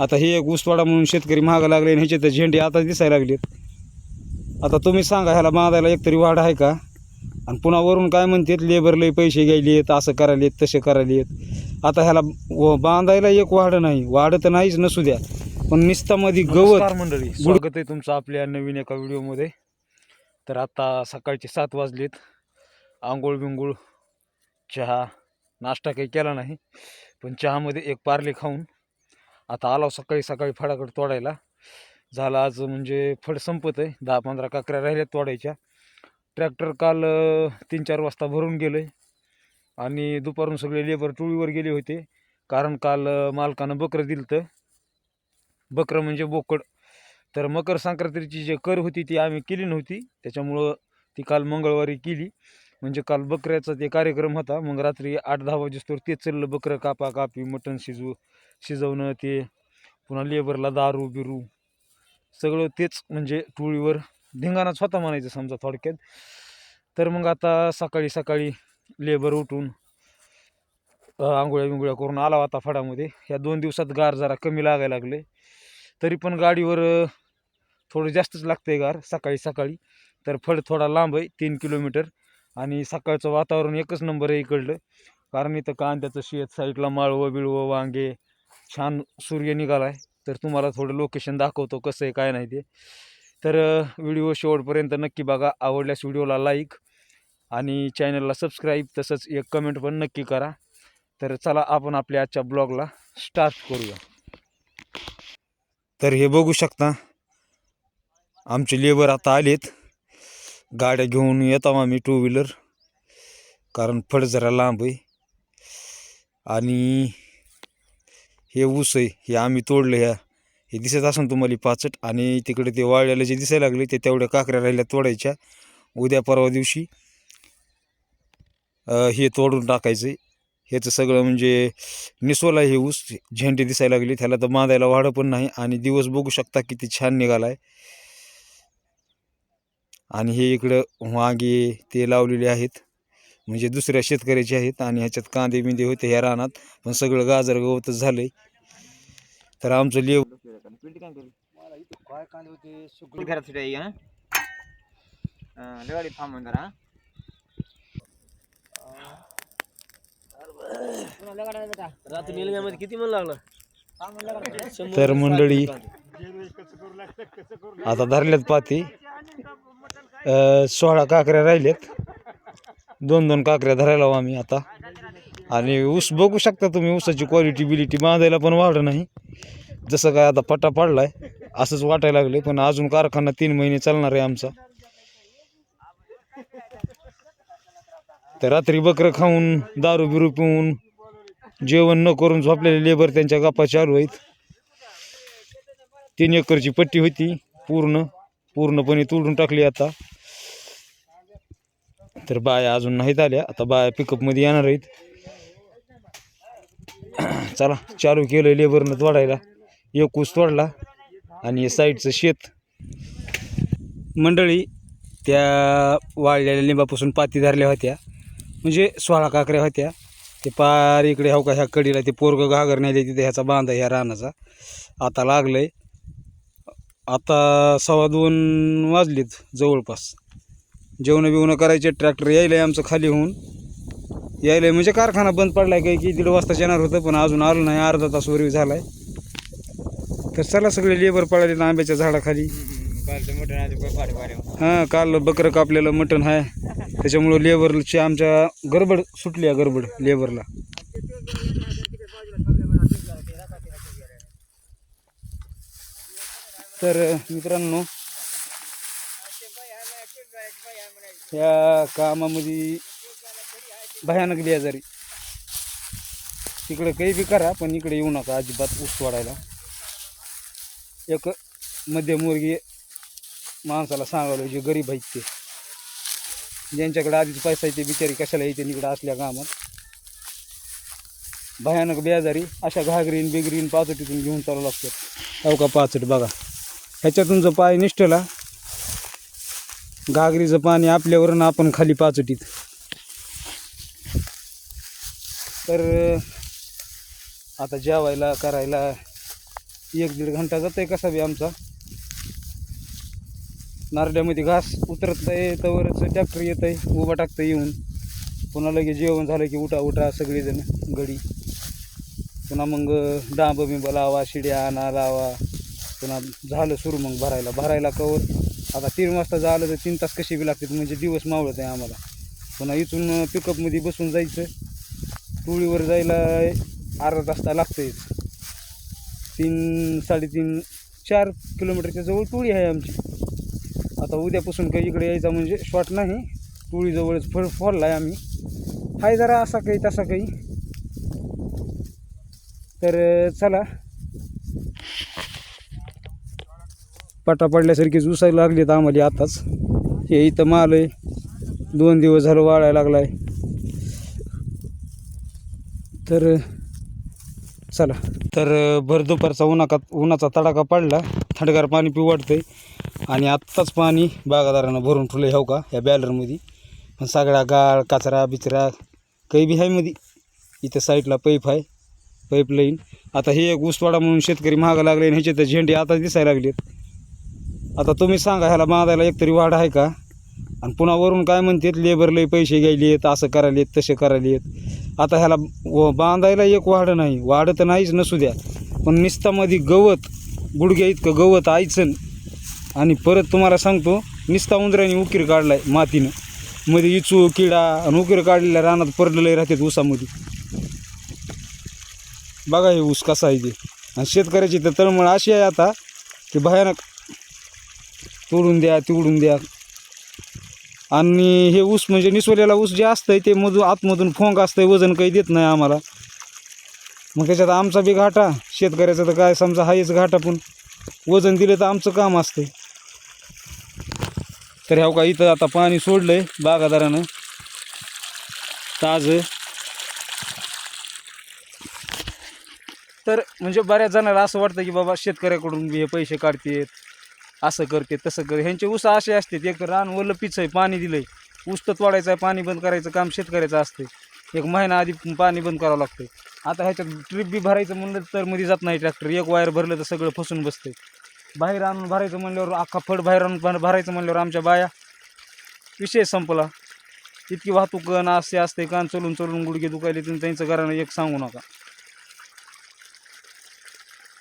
आता हे एक ऊसवाडा म्हणून शेतकरी महागा लागले आणि ह्याचे तर झेंडे आता दिसायला लागलेत. आता तुम्ही सांगा ह्याला बांधायला एकतरी वाढ आहे का? आणि पुन्हा वरून काय म्हणतात लेबर लय पैसे घ्यायलेत असं करायलेत तसे करायलेत आता ह्याला व- बांधायला एक वाढ नाही. वाढ तर नाहीच नसू द्या. पण निस्तामध्ये गवत मंडळी. स्वागत आहे तुमचं आपल्या नवीन एका व्हिडिओमध्ये. तर आता सकाळचे सात वाजलेत. आंघोळ बिंगोळ चहा नाश्ता काही केला नाही. पण चहामध्ये एक पार्ले खाऊन आता आलो सकाळी सकाळी फळाकडे तोडायला. झालं आज म्हणजे फळ संपत आहे. दहा पंधरा काकऱ्या राहिल्या तोडायच्या. ट्रॅक्टर काल तीन चार वाजता भरून गेलं आहे आणि दुपारून सगळे लेबर टोळीवर गेले होते. कारण काल मालकानं बकरं दिलं तर बकरं म्हणजे बोकड. तर मकर संक्रांतीची जी कर होती ती आम्ही केली नव्हती. त्याच्यामुळं ती काल मंगळवारी केली. म्हणजे काल बकऱ्याचा ते कार्यक्रम होता. मग रात्री आठ दहा वाजेस्तोवर तेच चाललं बकरं कापा कापी मटण शिजू शिजवणं ते पुन्हा लेबरला दारू बिरू सगळं तेच म्हणजे टोळीवर धिंगाणाच स्वतः म्हणायचं समजा थोडक्यात. तर मग आता सकाळी सकाळी लेबर उठून आंघोळ्या बिंगोळ्या करून आला होता फडामध्ये. ह्या दोन दिवसात गार जरा कमी लागायला लागले. तरी पण गाडीवर थोडं जास्तच लागतंय गार. सकाळी सकाळी तर फड थोडा लांब आहे तीन किलोमीटर. आणि सकाळचं वातावरण एकच नंबर आहे इकडलं. कारण इथं कांद्याचं शेत साईडला माळवं बिळवं वांगे छान सूर्य निघाला आहे तर तुम्हाला थोडं लोकेशन दाखवतो कसं आहे काय नाही ते. तर व्हिडिओ शेवटपर्यंत नक्की बघा. आवडल्यास व्हिडिओला लाईक आणि चॅनलला सबस्क्राईब तसंच एक कमेंट पण नक्की करा. तर चला आपण आपल्या आजच्या ब्लॉगला स्टार्ट करूया. तर हे बघू शकता आमचे लेबर आता आलेत. गाड्या घेऊन येतो आम्ही टू व्हीलर कारण फड जरा लांब आहे. आणि हे ऊस आहे हे आम्ही तोडलं ह्या. हे दिसत असून तुम्हाला पाचट आणि तिकडे ते वाळलेलं जे दिसायला लागले ते तेवढ्या काकऱ्या राहिल्या तोडायच्या. उद्या परवा दिवशी हे तोडून टाकायचं ह्याचं सगळं म्हणजे निसोला हे ऊस झेंडे दिसायला लागले त्याला तर बांधायला वाढं पण नाही आणि दिवस बघू शकता किती छान निघाला आहे आणि हे इकडं वांगे ते लावलेले आहेत. म्हणजे दुसऱ्या शेतकऱ्याचे आहेत आणि ह्याच्यात कांदे बिंदे होते ह्या रानात पण सगळं गाजर गवतच झालंय. तर आमचं लेव काय कांदे होते आहे जरा रात्री किती मन लागलं तर मंडळी आता धरल्यात पाती. अं, सोळा काकऱ्या राहिल्यात. दोन दोन काकऱ्या धरायला हवं आम्ही आता. आणि ऊस बघू शकता तुम्ही ऊसाची क्वालिटी बिलिटी बांधायला पण वाढ नाही. जसं काय आता पट्टा आहे असंच वाटायला लागले पण अजून कारखाना तीन महिने चालणार आहे आमचा. तर रात्री बकरं खाऊन दारू बिरू पिऊन जेवण न करून झोपलेले लेबर त्यांच्या गप्पा चालू आहेत. तीन एकरची पट्टी होती पूर्ण पूर्णपणे तोडून टाकली आता. तर बाया अजून नाहीत आल्या. आता बाया पिकअपमध्ये येणार आहेत. चला चालू केलं लेबरनं तोडायला. एक ऊस तोडला आणि साईडचं शेत. मंडळी त्या वाळलेल्या लिंबापासून पाती धरल्या होत्या. म्हणजे सोळा काकऱ्या होत्या. ते पार इकडे हवका ह्या कडीला ते पोरग घागर नाही तिथे ह्याचा बांधा ह्या रानाचा. आता लागलंय. आता सव्वा दोन वाजलेत जवळपास. जेवणं बिवणं करायचे ट्रॅक्टर यायलंय आमचं खाली होऊन. यायलंय म्हणजे कारखाना बंद पडलाय काही की दीड वाजता येणार होतं पण अजून आलं नाही अर्धा तास वरवी आहे तर चला सगळे लेबर पडाले आंब्याच्या झाडाखाली. हां काल बकरं कापलेलं मटण आहे त्याच्यामुळं लेबरची आमच्या गडबड सुटली आहे गडबड लेबरला. तर मित्रांनो या कामामध्ये भयानक बेजारी. तिकडे काही बी करा पण इकडे येऊ नका अजिबात ऊस वाढायला. एक मध्यमवर्गीय माणसाला सांगावलं जे गरीब आहेत ते. ज्यांच्याकडे आधीच पैसा आहे ते बिचारी कशाला येते इकडे असल्या कामात. भयानक बेजारी अशा घागरीन बिगरीन पाचटीतून घेऊन चालू लागतात. अवका पाचट बघा. ह्याच्यातून जो पाय निष्ठला घागरीचं पाणी आपल्यावरून आपण खाली पाचटीत. तर आता जेवायला करायला एक दीड घंटा जातोय कसा बी आमचा. नारड्यामध्ये घास उतरत आहे तवरच ट्रॅक्टर येत आहे उभा टाकतं येऊन. पुन्हा लगेच जेवण झालं की उठा उठा सगळेजण गडी पुन्हा मग डांब बिंब लावा शिड्या आणा लावा. पुन्हा झालं सुरू मग भरायला. भरायला कवर. आता तीन वाजता जायला तर तीन तास कसे बी लागतात म्हणजे दिवस मावळत आहे आम्हाला. पुन्हा इथून पिकअपमध्ये बसून जायचं. टोळीवर जायला अर्धा तास तर लागतंच तीन साडेतीन चार किलोमीटरच्या जवळ टोळी आहे आमची. आता उद्यापासून काही इकडे यायचा म्हणजे शॉर्ट नाही. टोळीजवळच फळ फॉलला आहे आम्ही. हाय जरा असा काही तसा काही. तर चला. पाटा पडल्यासारखीच उसायला आहेत आम्हाला आताच. हे इथं माल आहे. दोन दिवस झालं वाळायला लागलाय. तर चला. तर भर दुपारचा उन्हाका उन्हाचा तडाखा पडला. थंडगार पाणी पिऊ आहे आणि आत्ताच पाणी बागादारानं भरून ठेवलं हो का या बॅलरमध्ये. पण सगळा गाळ कचरा बिचरा काही बी आहे मध्ये इथं साईडला पाईप आहे पाईपलाईन. आता हे एक ऊसवाडा म्हणून शेतकरी महागा लागले आणि ह्याचे तर झेंडे आता दिसायला लागलेत. आता तुम्ही सांगा ह्याला बांधायला एकतरी वाढ आहे का? आणि पुन्हा वरून काय म्हणतात लेबर पैसे घ्यायले आहेत असं करायलेत तसे करायलेत. आता ह्याला व- बांधायला एक वाढ नाही वाढ तर नाहीच नसू द्या. पण निस्तामध्ये गवत गुडघ्या इतकं गवत आयचन आणि परत तुम्हाला सांगतो निस्ता उंदराने उकीर काढलाय मातीनं. मध्ये इचू किडा आणि उकीर काढलेल्या रानात पडलेले राहतात ऊसामध्ये. बघा हे ऊस कसा आहे ते. आणि शेतकऱ्याची तर तळमळ अशी आहे आता की भयानक तोडून द्या तिवडून द्या. आणि हे ऊस म्हणजे निसवलेला ऊस जे असतंय ते मधून आतमधून फोंक असतंय वजन काही देत नाही आम्हाला. मग त्याच्यात आमचा बी घाटा. शेतकऱ्याचा तर काय समजा हायच घाटा पण. वजन दिलं तर आमचं काम असतंय. तर ह्या का इथं आता पाणी सोडलं आहे बागादारानं ताजं तर म्हणजे बऱ्याच जणांना असं वाटतं की बाबा शेतकऱ्याकडून बी हे पैसे काढतेत. असं करते तसं कर. ह्यांचे ऊस असे असतात एक रान ओलं पिच आहे पाणी दिलंय. ऊस तर तोडायचं आहे पाणी बंद करायचं काम शेतकऱ्याचं असते. एक महिना आधी पाणी बंद करावं लागतं आता ह्याच्यात ट्रिप बी भरायचं म्हणलं तर मध्ये जात नाही ट्रॅक्टर. एक वायर भरलं तर सगळं फसून बसते बाहेर आणून भरायचं म्हणल्यावर अख्खा फड बाहेर आणून भर- भरायचं म्हणल्यावर आमच्या बाया विषय संपला. इतकी वाहतूक ना असे असते कान चलून चलून गुडघे दुखायले तुम्ही त्यांचं घरानं एक सांगू नका.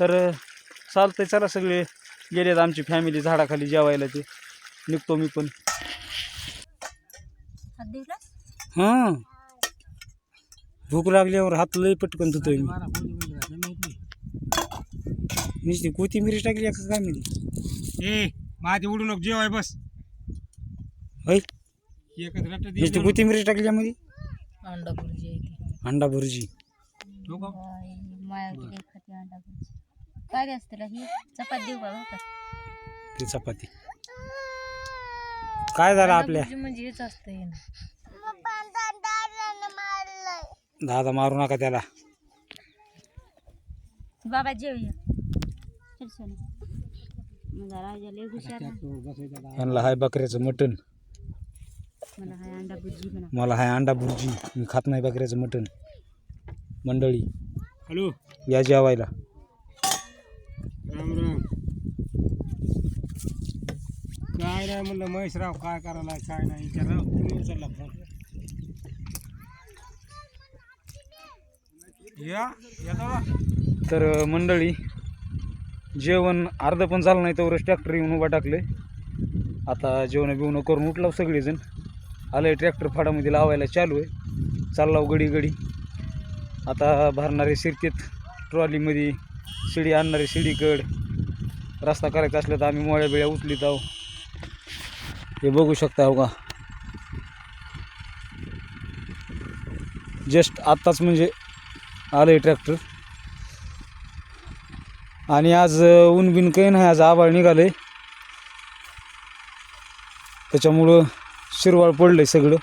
तर चालतंय चला सगळे. गेलेत आमची फॅमिली झाडाखाली जेवायला ते. निघतो मी पण. हां. भूक लागल्यावर हात लई पटकन धुतोय मी. नुसती कोथिंबीर टाकली का काय माहिती ए माझे उडू नको जेवाय बस. होय? एकच रट्टा दे नुसती कोथिंबीर टाकली यामध्ये अंडा भुर्जी आहे ती. अंडा भुर्जी. खाते अंडा भुर्जी. काय द्यास ही चपात देऊ का? ती चपाती. काय झालं आपल्या? म्हणजे हेच असतं हे ना. दादा मारू नका त्याला. बाबा जेवूया चल सोनी माझा राजा लय हुशार आहे. यांना हाय बकऱ्याचं मटण. मला हा अंडा भुर्जी म्हणा. मला हाय अंडा भुर्जी मी खात नाही बकऱ्याचं मटण. मंडळी. हॅलो. या जेवायला. नाही म्हणलं महेशराव काय करायला काय नाही विचारराव तुम्ही उचलला फोन. या तर मंडळी जेवण अर्ध पण झालं नाही तेवढंच ट्रॅक्टर येऊन उभा टाकले आता जेवण बिवणं करून उठलाव सगळेजण. आलं ट्रॅक्टर फाडामध्ये लावायला चालू आहे. चाललाव गडी गडी आता भरणारे शिरतीत ट्रॉलीमध्ये शिडी आणणारे शिडीकड. रस्ता करायचा असला तर आम्ही मोळ्या बिळ्या उचलीत आहो. हे बघू शकता हो का? जस्ट आत्ताच म्हणजे आलं आहे ट्रॅक्टर. आणि आज ऊन बिन काही नाही आज आभाळ निघालं त्याच्यामुळं शिरवाळ पडलं सगळं.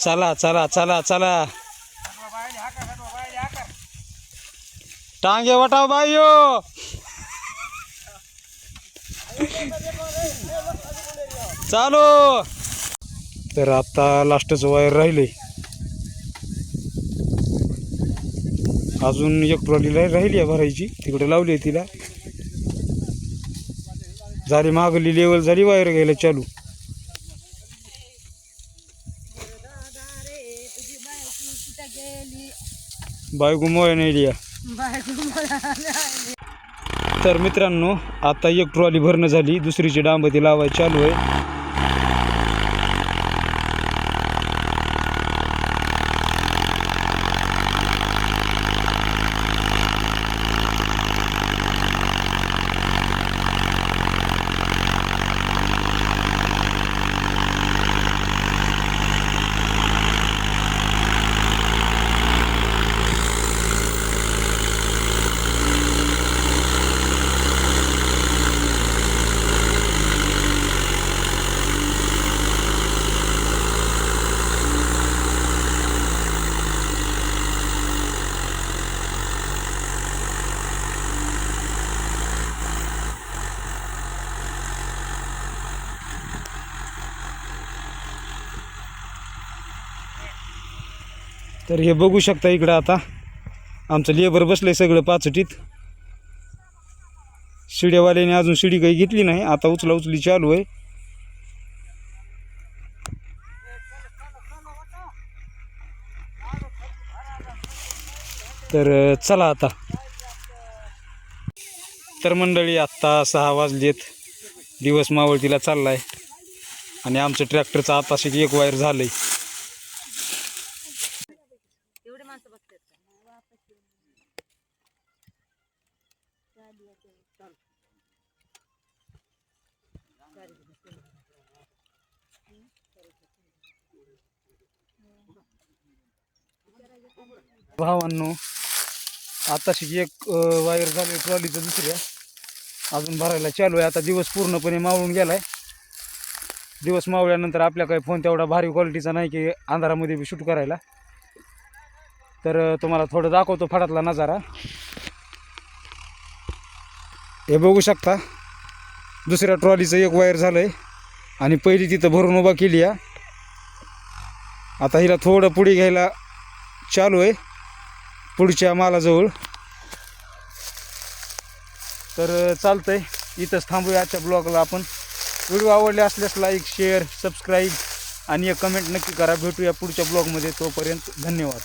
चला चला चला चला। टांगे वटाव बायो चालू. तर आता लास्टचं वायर राहिले. अजून एक ट्रॉली राहिली आहे भरायची. तिकडे लावली आहे तिला. झाली मागली लेवल झाली वायर घ्यायला चालू. बायको मोय नाही लिया तर मित्रांनो आता एक ट्रॉली भरणं झाली. दुसरीची डांबती लावायची चालू आहे. तर हे बघू शकता इकडं आता. आमचं लेबर बसलं आहे सगळं पाचटीत. शिड्यावाल्याने अजून शिडी काही घेतली नाही. आता उचला उचली चालू आहे. तर चला आता. तर मंडळी आत्ता सहा वाजलेत. दिवस मावळतीला चाललाय. आणि आमचं ट्रॅक्टरचं आताशी एक वायर झालंय. भावांनो आताशी एक वायर झाली ट्रॉलीचं दुसऱ्या. अजून भरायला चालू आहे. आता दिवस पूर्णपणे मावळून गेलाय. दिवस मावळ्यानंतर आपल्या काही फोन तेवढा भारी क्वालिटीचा नाही की अंधारामध्ये बी शूट करायला. तर तुम्हाला थोडं दाखवतो फडातला नजारा. हे बघू शकता दुसऱ्या ट्रॉलीचं एक वायर झालं आहे आणि पहिली तिथं भरून उभा केली आहे. आता हिला थोडं पुढे घ्यायला चालू आहे पुढच्या मालाजवळ. तर चालतं आहे इथंच थांबूया आजच्या ब्लॉगला आपण. व्हिडिओ आवडले असल्यास लाईक शेअर सबस्क्राईब आणि एक कमेंट नक्की करा. भेटूया पुढच्या ब्लॉगमध्ये. तोपर्यंत धन्यवाद.